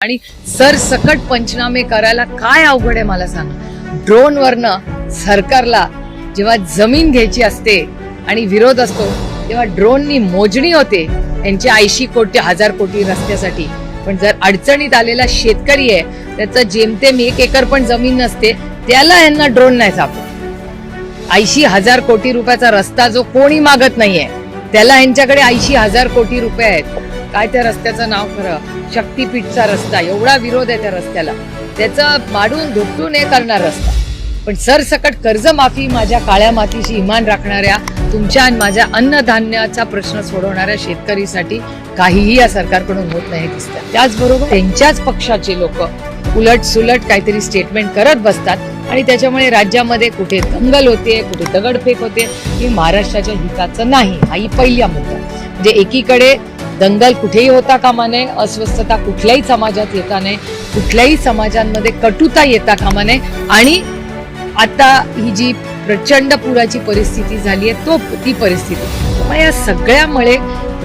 आणि सरसकट पंचनामे करायला काय अवघड आहे मला सांग. ड्रोनवरनं सरकारला जेव्हा जमीन घ्यायची असते आणि विरोध असतो तेव्हा ड्रोननी मोजणी होते त्यांच्या ऐंशी कोटी हजार कोटी रस्त्यासाठी. पण जर अडचणीत आलेला शेतकरी आहे त्याचं जेमतेम एक एकर पण जमीन नसते त्याला यांना ड्रोन नाही सापडत. ऐंशी हजार कोटी रुपयाचा रस्ता जो कोणी मागत नाहीये त्याला यांच्याकडे ऐंशी हजार कोटी रुपये आहेत. काय त्या रस्त्याचं नाव खरं? शक्तीपीठचा रस्ता. एवढा विरोध आहे त्या रस्त्याला. त्याचं माडून धुपटून हे करणार रस्ता. पण सरसकट कर्जमाफी माझ्या काळ्या मातीशी इमान राखणाऱ्या तुमच्या आणि माझ्या अन्नधान्याचा प्रश्न सोडवणाऱ्या शेतकरीसाठी काहीही या सरकारकडून होत नाही दिसतं त्याचबरोबर त्यांच्याच पक्षाचे लोक उलट सुलट काहीतरी स्टेटमेंट करत बसतात आणि त्याच्यामुळे राज्यामध्ये कुठे दंगल होते कुठे दगडफेक होते हे महाराष्ट्राच्या हिताचं नाही. हाही पहिला मुद्दा. म्हणजे एकीकडे दंगल कुठेही होता कामा नये अस्वस्थता कुठल्याही समाजात येता नये कुठल्याही समाजांमध्ये कटुता येता कामा नये. आणि आता ही जी प्रचंड पुराची परिस्थिती झाली आहे तो ती परिस्थिती. मग या सगळ्यामुळे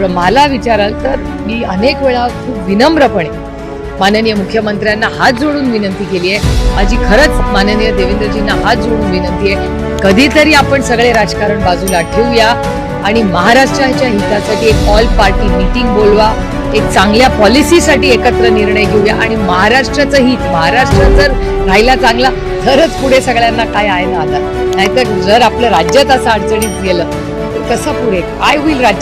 मला विचाराल तर मी अनेक वेळा खूप विनम्रपणे माननीय मुख्यमंत्र्यांना हात जोडून विनंती केली आहे. माझी खरंच माननीय देवेंद्रजींना हात जोडून विनंती आहे. कधीतरी आपण सगळे राजकारण बाजूला ठेवूया. आणि महाराष्ट्राच्या हितासाठी एक ऑल पार्टी मीटिंग बोलवा. एक चांगल्या पॉलिसीसाठी एकत्र निर्णय घेऊया. आणि महाराष्ट्राचं हित महाराष्ट्र जर राहिला चांगला तरच पुढे सगळ्यांना काय आहे ना आता. नाहीतर जर आपलं राज्यात असं अडचणीत गेलं तर कसं पुढे? काय होईल राज्य